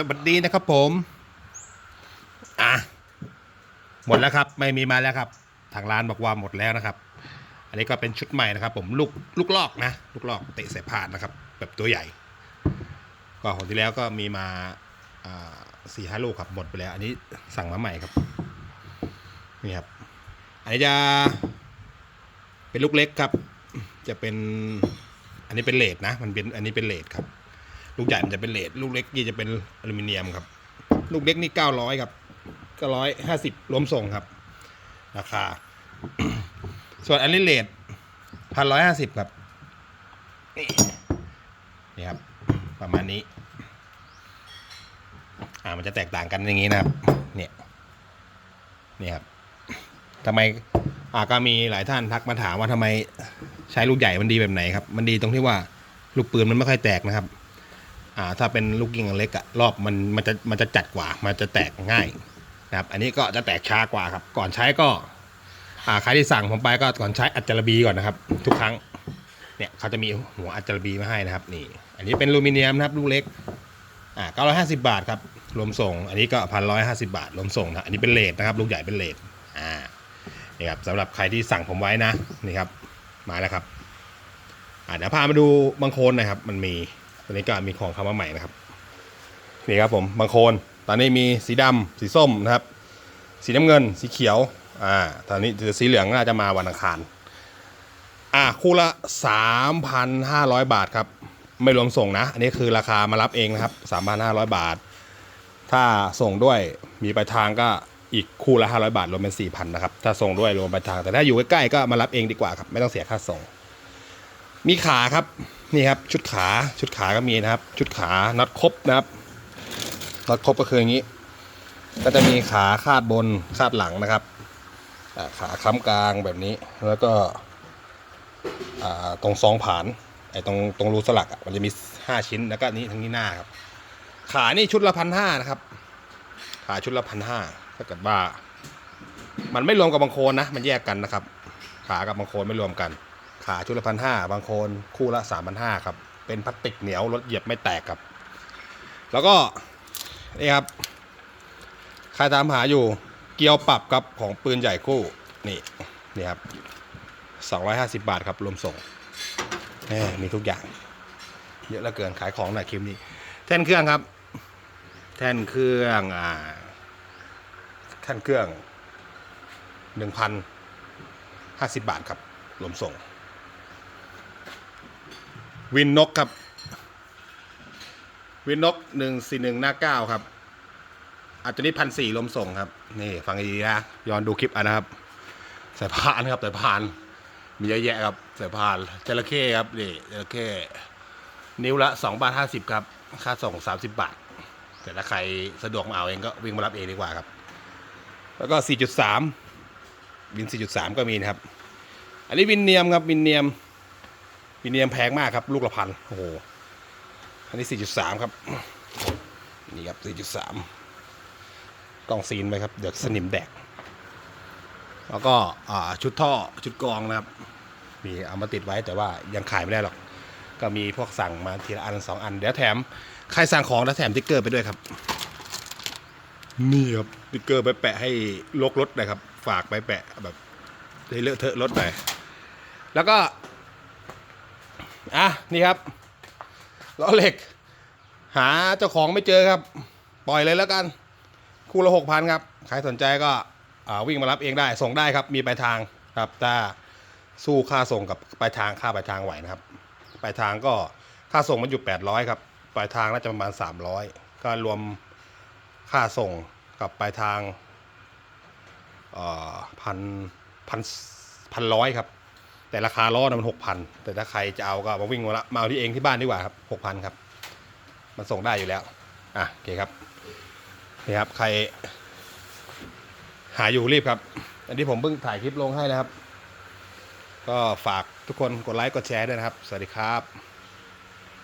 สวัสดีนะครับผม อะ หมดแล้วครับ ไม่มีมาแล้วครับ ทางร้านบอกว่าหมดแล้วนะครับ อันนี้ก็เป็นชุดใหม่นะครับ ผมลูกลูกลอกนะ ลูกลอกเตะใส่พานนะครับ แบบตัวใหญ่ ก็คนที่แล้วก็มีมาสี่ห้าลูกครับหมดไปแล้ว อันนี้สั่งมาใหม่ครับ นี่ครับ อันนี้จะเป็นลูกเล็กครับ จะเป็น อันนี้เป็นเลดนะ มันเป็น อันนี้เป็นเลดครับ ลูกใหญ่มันจะเป็นเลดลูกเล็กนี่จะเป็นอลูมิเนียมครับ ลูกเล็กนี่เก้าร้อยครับเก้าร้อยห้าสิบรวมส่งครับ ราคา ส่วนอันนี้เลดพันร้อยห้าสิบครับนี่ครับ ประมาณนี้ อ่ามันจะแตกต่างกันอย่างนี้นะครับ เนี่ยนี่ครับทำไมอ่าก็มีหลายท่านทักมาถามว่าทำไมใช้ลูกใหญ่มันดีแบบไหนครับ มันดีตรงที่ว่าลูกปืนมันไม่ค่อยแตกนะครับ อ่าถ้าเป็นลูกยิงเล็กอะรอบมันมันจะมันจะจัดกว่า มันจะแตกง่ายนะครับ อันนี้ก็จะแตกช้ากว่าครับ ก่อนใช้ก็อ่าใครที่สั่งผมไปก็ก่อนใช้อัจจารบีก่อนนะครับ ทุกครั้งเนี่ยเขาจะมีหัวอัจจารบีมาให้นะครับนี่ อันนี้เป็นลูมิเนียมนะครับลูกเล็กอ่าเก้าร้อยห้าสิบาทครับรวมส่ง อันนี้ก็พันร้อยห้าสิบาทรวมส่งนะอันนี้เป็นเลทนะครับ ลูกใหญ่เป็นเลทอ่านี่ครับสำหรับใครที่สั่งผมไว้นะนี่ครับมาแล้วครับอ่าเดี๋ยวพามาดูบางโคนนะครับ มันมี ตอนนี้ก็มีของเข้ามาใหม่นะครับนี่ครับผมบางโคนตอนนี้มีสีดำสีส้มนะครับ สีน้ำเงิน สีเขียวอ่าตอนนี้สีเหลืองน่าจะมาวันอังคารอ่าคู่ละ 3,500 บาทครับ ไม่รวมส่งนะ อันนี้คือราคามารับเองนะครับ 3,500 บาท ถ้าส่งด้วยมีปลายทางก็อีกคู่ละ 500 บาท รวมเป็น 4,000นะครับ ถ้าส่งด้วยรวมปลายทาง แต่ถ้าอยู่ใกล้ๆก็มารับเองดีกว่าครับ ไม่ต้องเสียค่าส่ง มีขาครับ นี่ครับชุดขาชุดขาก็มีนะครับ ชุดขาน็อตครบนะครับน็อตครบก็คืออย่างนี้ ก็จะมีขาคาดบนคาดหลังนะครับอ่าขาค้ำกลางแบบนี้แล้วก็ตรงซองผานไอ้ตรงตรงรูสลักมันจะมีห้าชิ้นแล้วก็นี้ทั้งนี้หน้าครับ ขานี่ชุดละพันห้านะครับ ขาชุดละพันห้าถ้าเกิดว่า มันไม่รวมกับบางโคนนะ มันแยกกันนะครับ ขากับบางโคนไม่รวมกัน ขาชุดละพันห้าบางคนคู่ละสามพันห้าครับ เป็นพลาสติกเหนียวรถเหยียบไม่แตกครับ แล้วก็นี่ครับใครตามหาอยู่เกียวปรับครับของปืนใหญ่คู่นี่นี่ครับสองร้อยห้าสิบบาทครับรวมส่งแหมมีทุกอย่าง เยอะเหลือเกินขายของหน่อยคลิปนี้ แท่นเครื่องครับ แท่นเครื่องอ่าแท่นเครื่องหนึ่งพันห้าสิบบาทครับรวมส่ง วินนกครับ วินนกหนึ่งสี่หนึ่งหน้าเก้าครับอาจจะนี้พันสี่ลมส่งครับ นี่ ฟังดีนะย้อนดูคลิปอันนะครับสายพานครับสายพาน มีเยอะแยะครับสายพานจระเข้ครับนี่จระเข้นิ้วละสองบาทห้าสิบครับ ค่าส่งสามสิบบาท แต่ถ้าใครสะดวกมาเอาเองก็วิ่งมารับเองดีกว่าครับ แล้วก็สี่จุดสามวินสี่จุดสามก็มีนะครับ อันนี้วินเนียมครับวินเนียม วินเนียมแพงมากครับ ลูกละพันโอ้โหอันนี้สี่จุดสามครับ นี่ครับสี่จุดสามกล้องซีนไปครับ เดี๋ยวสนิมแดก แล้วก็ชุดท่อชุดกรองนะครับ มีเอามาติดไว้แต่ว่ายังขายไม่ได้หรอก ก็มีพวกสั่งมาทีละอันสองอัน เดี๋ยวแถม ใครสั่งของแล้วแถมติ๊กเกอร์ไปด้วยครับ นี่ครับติ๊กเกอร์ไปแปะให้ลกรถนะครับ ฝากไปแปะแบบให้เลอะเทอะรถหน่อยแล้วก็ อะนี่ครับล้อเหล็ก หาเจ้าของไม่เจอครับ ปล่อยเลยแล้วกัน คู่ละหกพันครับ ใครสนใจก็วิ่งมารับเองได้ ส่งได้ครับ มีปลายทางครับถ้าสู้ค่าส่งกับปลายทางค่าปลายทางไหวนะครับ ปลายทางก็ค่าส่งมันอยู่ 800 ครับ ปลายทางน่าจะประมาณ 300 ก็รวมค่าส่งกับปลายทางพันพันพันร้อยครับ แต่ราคาล้อนะมันหกพันแต่ถ้าใครจะเอาก็มาวิ่งมาละมาเอาที่เองที่บ้านดีกว่าครับหกพันครับ มันส่งได้อยู่แล้ว อะโอเคครับนี่ครับใคร หาอยู่รีบครับ อันนี้ผมเพิ่งถ่ายคลิปลงให้นะครับ ก็ฝากทุกคนกดไลค์กดแชร์ด้วยนะครับ สวัสดีครับ